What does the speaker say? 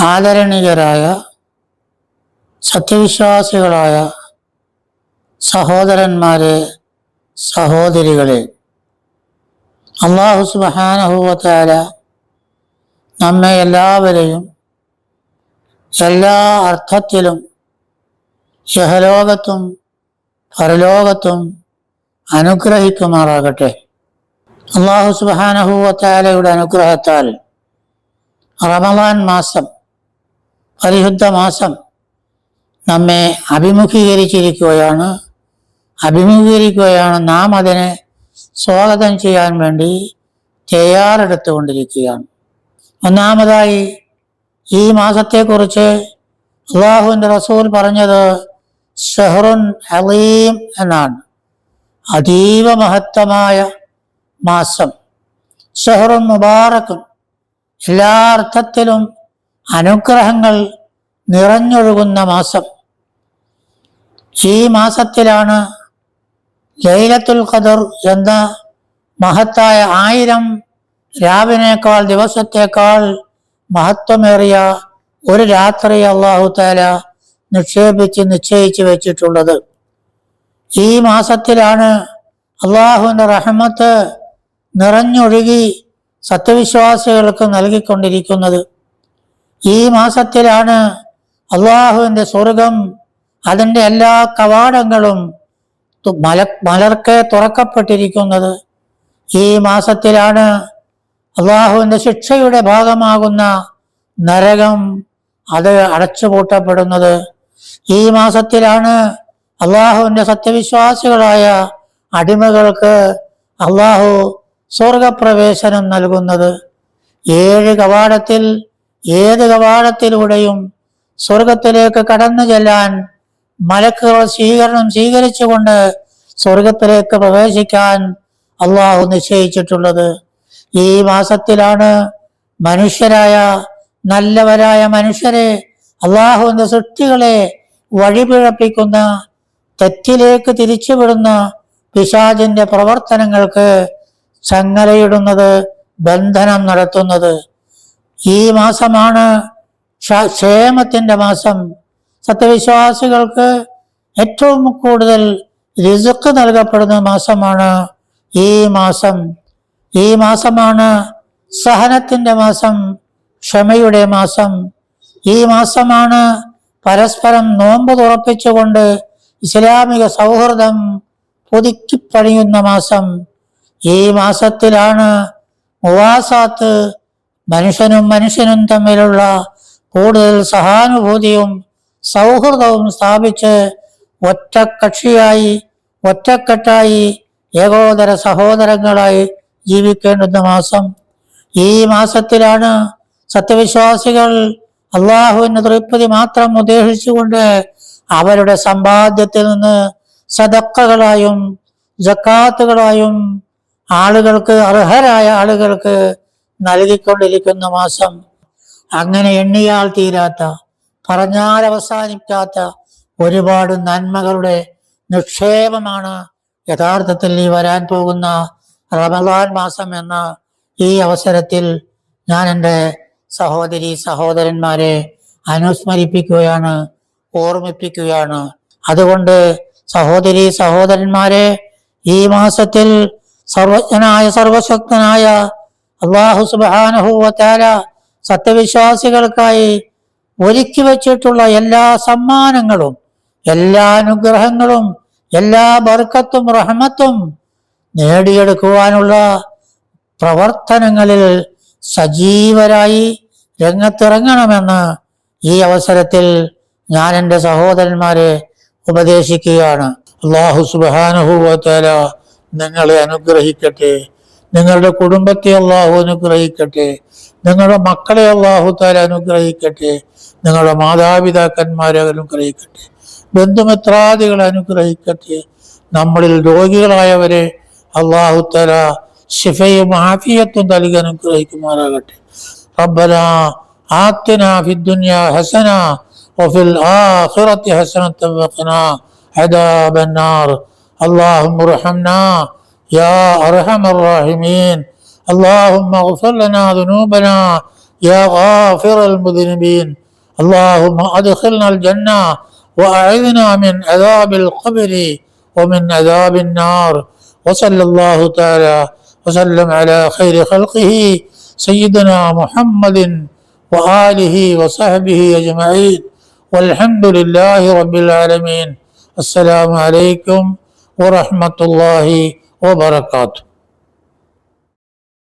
ആദരണീയരായ സത്യവിശ്വാസികളായ സഹോദരന്മാരെ സഹോദരികളെ അള്ളാഹു സുബാനഹൂവത്താല നമ്മെ എല്ലാവരെയും എല്ലാ അർത്ഥത്തിലും സഹലോകത്തും പരലോകത്തും അനുഗ്രഹിക്കുമാറാകട്ടെ. അള്ളാഹു സുബാനഹൂവത്താലയുടെ അനുഗ്രഹത്താൽ റമദാൻ മാസം പരിശുദ്ധ മാസം നമ്മെ അഭിമുഖീകരിച്ചിരിക്കുകയാണ്. അഭിമുഖീകരിക്കുകയാണ്. നാം അതിനെ സ്വാഗതം ചെയ്യാൻ വേണ്ടി തയ്യാറെടുത്തുകൊണ്ടിരിക്കുകയാണ്. ഒന്നാമതായി ഈ മാസത്തെക്കുറിച്ച് അള്ളാഹുവിന്റെ റസൂൽ പറഞ്ഞത് ഷെഹറുൻ അലീം എന്നാണ്. അതീവ മഹത്തമായ മാസം. ഷെഹറുൻ മുബാറക്കും എല്ലാ അർത്ഥത്തിലും അനുഗ്രഹങ്ങൾ നിറഞ്ഞൊഴുകുന്ന മാസം. ഈ മാസത്തിലാണ് ലൈലത്തുൽ ഖദർ എന്ന മഹത്തായ ആയിരം രാവിനേക്കാൾ ദിവസത്തേക്കാൾ മഹത്വമേറിയ ഒരു രാത്രി അള്ളാഹു താല നിക്ഷേപിച്ച് നിശ്ചയിച്ചു വെച്ചിട്ടുള്ളത്. ഈ മാസത്തിലാണ് അള്ളാഹുവിന്റെ റഹ്മത്ത് നിറഞ്ഞൊഴുകി സത്യവിശ്വാസികൾക്ക് നൽകിക്കൊണ്ടിരിക്കുന്നത്. ഈ മാസത്തിലാണ് അള്ളാഹുവിന്റെ സ്വർഗം അതിന്റെ എല്ലാ കവാടങ്ങളും മല മലർക്കെ തുറക്കപ്പെട്ടിരിക്കുന്നത്. ഈ മാസത്തിലാണ് അള്ളാഹുവിന്റെ ശിക്ഷയുടെ ഭാഗമാകുന്ന നരകം അത് അടച്ചുപൂട്ടപ്പെടുന്നത്. ഈ മാസത്തിലാണ് അള്ളാഹുവിന്റെ സത്യവിശ്വാസികളായ അടിമകൾക്ക് അള്ളാഹു സ്വർഗപ്രവേശനം നൽകുന്നത്. ഏഴ് കവാടത്തിൽ ഏത് കവാടത്തിലൂടെയും സ്വർഗത്തിലേക്ക് കടന്നു ചെല്ലാൻ മലക്കുകൾ സ്വീകരണം സ്വീകരിച്ചുകൊണ്ട് സ്വർഗത്തിലേക്ക് പ്രവേശിക്കാൻ അള്ളാഹു നിശ്ചയിച്ചിട്ടുള്ളത്. ഈ മാസത്തിലാണ് മനുഷ്യരായ നല്ലവരായ മനുഷ്യരെ അള്ളാഹുവിന്റെ സൃഷ്ടികളെ വഴിപിഴപ്പിക്കുന്ന തെറ്റിലേക്ക് തിരിച്ചുവിടുന്ന പിശാചിന്റെ പ്രവർത്തനങ്ങൾക്ക് ചങ്ങലയിടുന്നത് ബന്ധനം നടത്തുന്നത്. ഈ മാസമാണ് ക്ഷേമത്തിന്റെ മാസം. സത്യവിശ്വാസികൾക്ക് ഏറ്റവും കൂടുതൽ രിസുക്ക് നൽകപ്പെടുന്ന മാസമാണ് ഈ മാസം. ഈ മാസമാണ് സഹനത്തിന്റെ മാസം ക്ഷമയുടെ മാസം. ഈ മാസമാണ് പരസ്പരം നോമ്പ് തുറപ്പിച്ചുകൊണ്ട് ഇസ്ലാമിക സൗഹൃദം പുതുക്കിപ്പണിയുന്ന മാസം. ഈ മാസത്തിലാണ് മുവാസാത്ത് മനുഷ്യനും മനുഷ്യനും തമ്മിലുള്ള കൂടുതൽ സഹാനുഭൂതിയും സൗഹൃദവും സ്ഥാപിച്ച് ഒറ്റക്കക്ഷിയായി ഒറ്റക്കെട്ടായി ഏകോദര സഹോദരങ്ങളായി ജീവിക്കേണ്ടുന്ന മാസം. ഈ മാസത്തിലാണ് സത്യവിശ്വാസികൾ അള്ളാഹുവിന് തൃപ്തി മാത്രം ഉദ്ദേശിച്ചുകൊണ്ട് അവരുടെ സമ്പാദ്യത്തിൽ നിന്ന് സദക്കകളായും ജക്കാത്തുകളായും ആളുകൾക്ക് അർഹരായ ആളുകൾക്ക് നൽകിക്കൊണ്ടിരിക്കുന്ന മാസം അങ്ങനെ എണ്ണിയാൽ തീരാത്ത പറഞ്ഞാൽ അവസാനിക്കാത്ത ഒരുപാട് നന്മകളുടെ നിക്ഷേപമാണ് യഥാർത്ഥത്തിൽ ഈ വരാൻ പോകുന്ന റമദാൻ മാസം എന്ന ഈ അവസരത്തിൽ ഞാൻ എന്റെ സഹോദരി സഹോദരന്മാരെ അനുസ്മരിപ്പിക്കുകയാണ് ഓർമ്മിപ്പിക്കുകയാണ്. അതുകൊണ്ട് സഹോദരി സഹോദരന്മാരെ ഈ മാസത്തിൽ സർവജ്ഞനായ സർവശക്തനായ അള്ളാഹു സുബാനഹുവത്താല സത്യവിശ്വാസികൾക്കായി ഒരുക്കി വച്ചിട്ടുള്ള എല്ലാ സമ്മാനങ്ങളും എല്ലാ അനുഗ്രഹങ്ങളും എല്ലാ ബർക്കത്തും റഹ്മത്തും നേടിയെടുക്കുവാനുള്ള പ്രവർത്തനങ്ങളിൽ സജീവരായി രംഗത്തിറങ്ങണമെന്ന് ഈ അവസരത്തിൽ ഞാൻ എന്റെ സഹോദരന്മാരെ ഉപദേശിക്കുകയാണ്. അള്ളാഹു സുബാനുഭൂവത്തേല നിങ്ങളെ അനുഗ്രഹിക്കട്ടെ. നിങ്ങളുടെ കുടുംബത്തെ അള്ളാഹു അനുഗ്രഹിക്കട്ടെ. നിങ്ങളുടെ മക്കളെ അള്ളാഹു താല അനുഗ്രഹിക്കട്ടെ. നിങ്ങളുടെ മാതാപിതാക്കന്മാരെ അനുഗ്രഹിക്കട്ടെ. ബന്ധുമിത്രാദികളെ അനുഗ്രഹിക്കട്ടെ. നമ്മളിൽ രോഗികളായവരെ അള്ളാഹു താല ശിഫയും ആഫിയത്തും നൽകി അനുഗ്രഹിക്കുമാറാകട്ടെ. റബ്ബന ആത്തിന ഫിദ്ദുനിയ ഹസന വഫിൽ ആഖിറത്തി ഹസന വഖിന അദാബന്നാർ അല്ലാഹുമ്മ يا أرحم الراحمين. اللهم اغفر لنا ذنوبنا. يا غافر المذنبين. اللهم أدخلنا الجنة وأعذنا من عذاب القبر ومن عذاب النار. وصلى الله تعالى وسلم على خير خلقه سيدنا محمد وآله وصحبه أجمعين. والحمد لله رب العالمين. السلام عليكم ورحمة الله வபரகாத்து